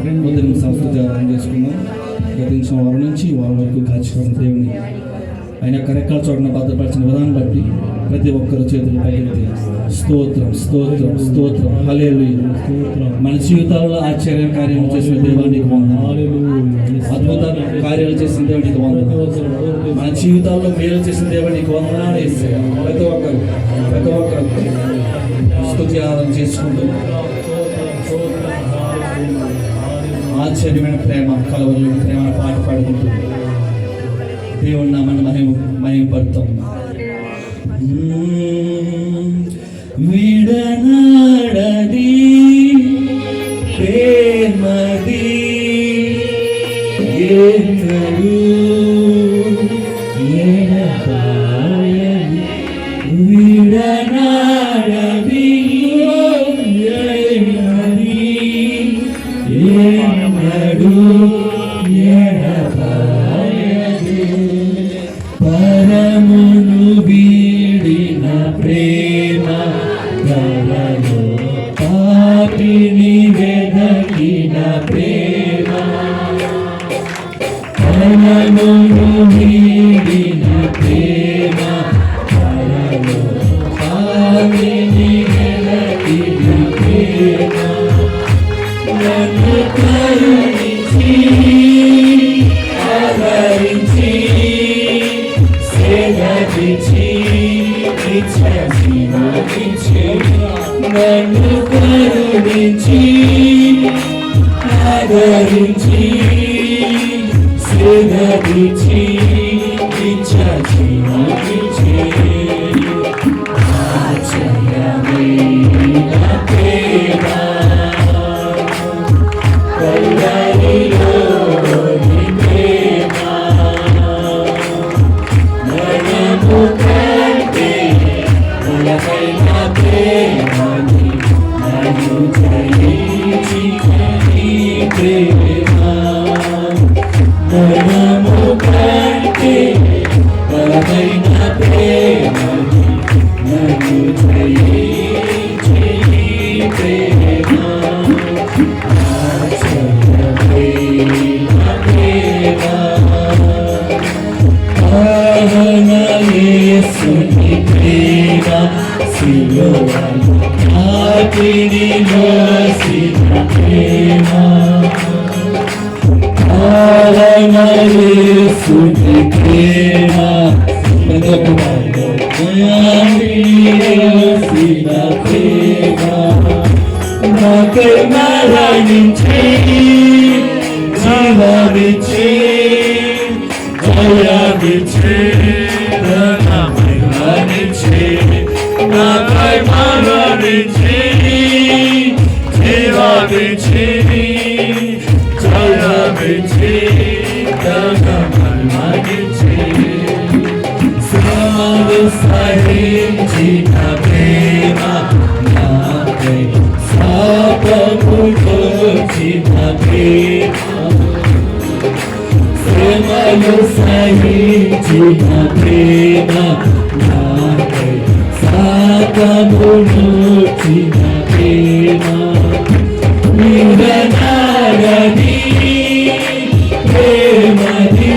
ఉదయం సంస్కృతి ఆరాధన చేసుకున్నాం. గతించిన వారం నుంచి వారం వరకు కాచుకున్న దేవుని ఆయన యొక్క రెక్కల చోటన భద్రపరిచిన విధానం బట్టి ప్రతి ఒక్కరు చేతులు పైకెత్తి స్తోత్రం స్తోత్రం స్తోత్రం. హలేలు మన జీవితాలలో ఆశ్చర్య కార్యం చేసిన దేవానికి అద్భుత కార్యాలు చేసిన దేవునికి మన జీవితాల్లో మేలు చేసిన దేవునికి వందనాలు. ప్రతి ఒక్కరు ప్రతి ఒక్కరు. స్తుతి ఆరాధన చేసుకుంటూ. ఆశ్చర్యమైన ప్రేమ కలవరమైన ప్రేమ పాట పాడుకుంటూ దేవుని నామని మహిమ మహిమపడతాం విడనాడది ప్రేమది ఎన్నడూ ఎడబాయని ఎన్నడూ ఎడబాయని పరమును వీడిన ప్రేమ గలలో పాపిని వెదకిన ప్రేమ. పరమును నన్ను కరుణించి ఆదరించి సేవించి ఇచ్చి Amen. lakini basi mapema wala marefu ni pema sipende kuwaambia sina pema mpaka mara nchi kila michi jaya michi na maiwa michi na kaimara michi నాకై మరణించి జీవమిచ్చి జయమిచ్చి మరణించి నాకై మరణించి జీవమిచ్చి జయమిచ్చి మరణించి శ్రమలు సహించిన ప్రేమ. నాకై శాపములు వచ్చిన ప్రేమ శ్రమలు సహించిన ప్రేమ నాకై রাধা ভুলছি না প্রেমা নিরনারদি প্রেমদি